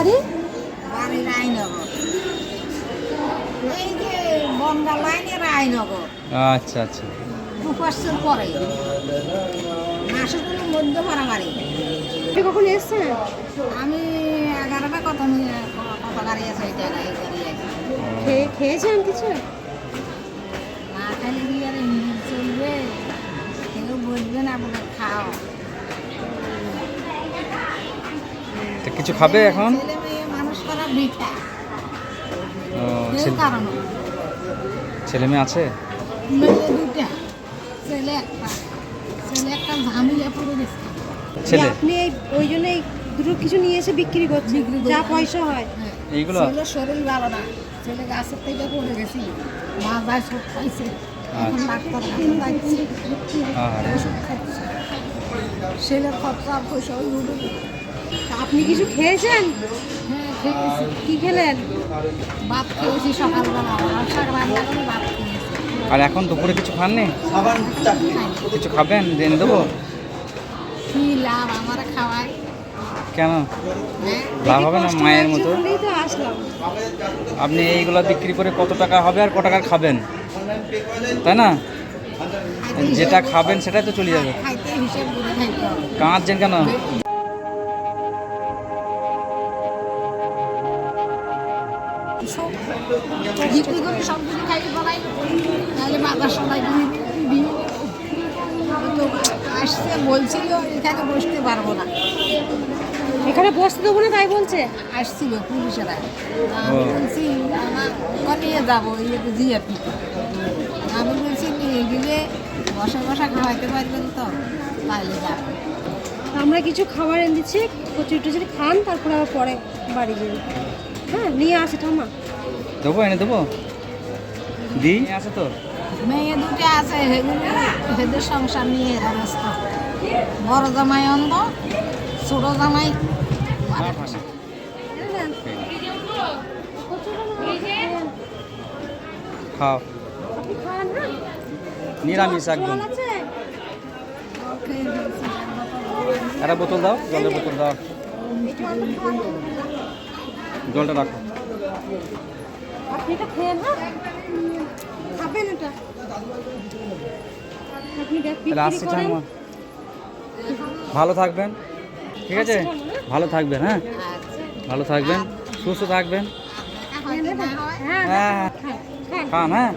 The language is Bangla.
বাড়ি? বাড়ি রায়নগর। এই যে বনগা লাইনে রায়নগর। আচ্ছা আচ্ছা। পরে। মধ্য কখন এসছেন? আমি এগারোটা কত নিয়ে কত গাড়ি আছে এই জায়গায় এই গাড়ি আছে খেয়ে খেয়েছেন কিছু? না খাইলে কি আর চলবে কেউ বলবে না বলে খাও তো কিছু খাবে এখন? ছেলে মেয়ে আছে? ছেলে আপনি ওই জন্য দুটো কিছু নিয়ে এসে বিক্রি করছেন। যা পয়সা হয়। হ্যাঁ। এইগুলো? ছেলের শরীর ভালো না। ছেলে গাছের থেকে পড়ে গেছি। মা সব খাইছে। আচ্ছা। ছেলের খরচা পয়সা ওই আপনি কিছু খেয়েছেন? হ্যাঁ কি খেলেন? ভাত খেয়েছি সকালবেলা। আর রান্না করে ভাত আর এখন দুপুরে কিছু খাননি? কিছু খাবেন? দেন দেবো। কি লাভ আমার খাওয়ায় কেন? হ্যাঁ? লাভ হবে না মায়ের মতো? বলেই তো আসলাম। আপনি এইগুলো বিক্রি করে কত টাকা হবে আর কত টাকা খাবেন? তাই না? যেটা খাবেন সেটাই তো চলে যাবে। খাইতে হিসেব করে খাইতে হবে। কাঁদছেন কেন? বিক্রি করে সব কিছু খাইতে বলাই তাহলে বাজার সবাই তো আসছে বলছিল এখানে বসতে পারব না এখানে বসতে দেবো না তাই বলছে? আসছিল পুলিশেরা। আমি বলছি আমার ও নিয়ে যাব ইয়েতে জিএপি আমি বলছি নিয়ে গেলে বসা বসা খাওয়াইতে পারবেন তো তাহলে যাব। আমরা কিছু খাবার এনে দিচ্ছি কচুরি টচুরি খান তারপরে আবার পরে বাড়ি যাবে। হ্যাঁ নিয়ে আসে ঠাম্মা দেবো এনে দেবো? দি। আছে তো। মেয়ে দুটো আছে হেদের সংসার নিয়ে ব্যস্ত। বড় জামাই অন্ধ ছোট জামাই খাও। নিরামিষ একদম। একটা বোতল দাও জলের বোতল দাও। জলটা রাখো। আপনি এটা খেয়ে না খাবেন এটা। আপনি দেখ তাহলে আসছি ঠাকুমা ভালো থাকবেন। ঠিক আছে? ভালো থাকবেন হ্যাঁ? ভালো থাকবেন সুস্থ থাকবেন। হয় হয়। হ্যাঁ হ্যাঁ। খান হ্যাঁ?